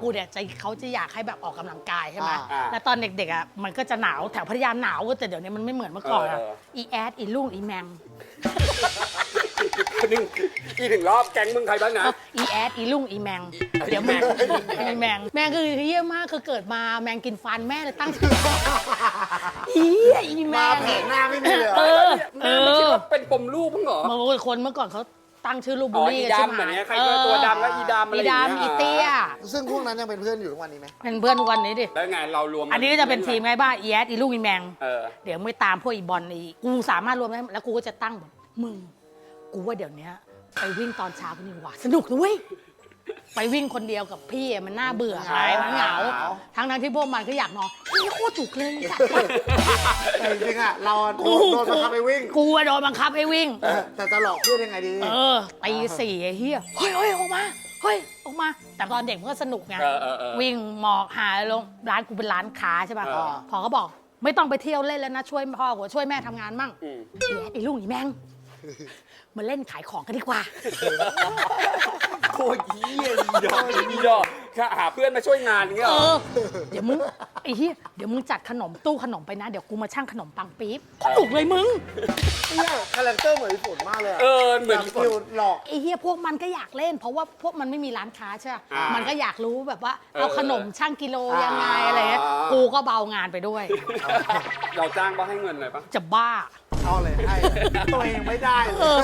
กูเนี่ยจะเขาจะอยากให้แบบออกกำลังกายใช่ไหมอ่าแล้วตอนเด็กๆอะมันก็จะหนาวแถวพัทยาหนาวแต่เดี๋ยวนี้มันไม่เหมือนเมื่อก่อนอะเออ อีแอดอีลุงอีแมงหนึ่งอีกหนึ่งรอบแก๊งมึงใครบ้างนะ อีแอดอีลุงอีแมงอีเดี๋ยวแมงแมงอีแมงแมงคือเยี่ยมากคือเกิดมาแมงกินฟันแม่เลยตั้งชื่ออีอีแมมางแผงหน้าไม่มีเลยเหรเอออเอแม่ไม่คิดอว่าเป็นปมลูกมั้งเหรอ บางคนเมื่อก่อนเขา ตั้งชื่อลูกอ๋บุอรีอีกันใช่ดำไหมแบบเนี้ยใครก็ตัวดำก็อีดำอะไรอีอย่างเงี้ยดำอีเตี้ย ซึ่งพวกนั้นยังเป็นเพื่อนอยู่ทุกวันนี้ไหมเป็นเพื่อนทุกวันนี้ดิ แล้วไงเรารวมอันนี้ก็จะเป็นทีมไงบ้างอีแอดอีลูกอีแมง เออ เดี๋ยวไม่ตามพวกอีบอลอีกูสามารถรวมได้แล้วกูก็จะตั้งแบบมึง กูว่าเดี๋ยวเนี้ยไปวิ่งตอนเช้ากันดีกว่าสนุกนะเว้ยไปวิ่งคนเดียวกับพี่อะมันน่าเบื่อไงมันเหงา ทั้งนั้นที่พวกมันก็อยากนอนนี่โคตรถูกเลยจัดแต่จริงๆอะเราโดนโดนบังคับไปวิ่งกูอะโดนบังคับให้วิ่งแต่แต่จะหลอกเพื่อนยังไงดี เออตีสี่ไอ้เฮียเฮ้ยเฮ้ยออกมาเฮ้ยออกมา แต่ตอนเด็กมันก็สนุกไงเออเออเออวิ่งหมอกหาลงร้านกูเป็นร้านค้าใช่ป่ะเออ พอเขาบอก ไม่ต้องไปเที่ยวเล่นแล้วนะช่วยพ่อกูช่วยแม่ทำงานมั่งอืม ไอ้แอดไอ้ลุงไอ้แมงมาเล่นขายของกันดีกว่าโคตรเยี่ยอีดอกอีดอกค่ะหาเพื่อนมาช่วยงานอย่างเงี้ยเอเหรอ อ เดี๋ยวมึงไอ้เหี้ยเดี๋ยวมึงจัดขนมตู้ขนมไปนะ เดี๋ยวกูมาช่างขนมปังปี๊บถูกเลยมึง เนี่ยคาแรคเตอร์เหมือนญี่ปุ่นมากเลยะเออเหมือนแบบฟิลหลอก ไอ้เฮียพวกมันก็อยากเล่น เพราะว่าพวกมันไม่มีร้านค้าใช่ปะอ่ามัมันก็อยากรู้แบบว่า เออ เอาขนมช่างกิโลยังไงอ่า อะไรเงี้ยกูก็เบางานไปด้วย เราจ้างป่ะให้เงินหน่อยป่ะ จะบ้า เอาเลยให้ ตัวเองไม่ได้เลย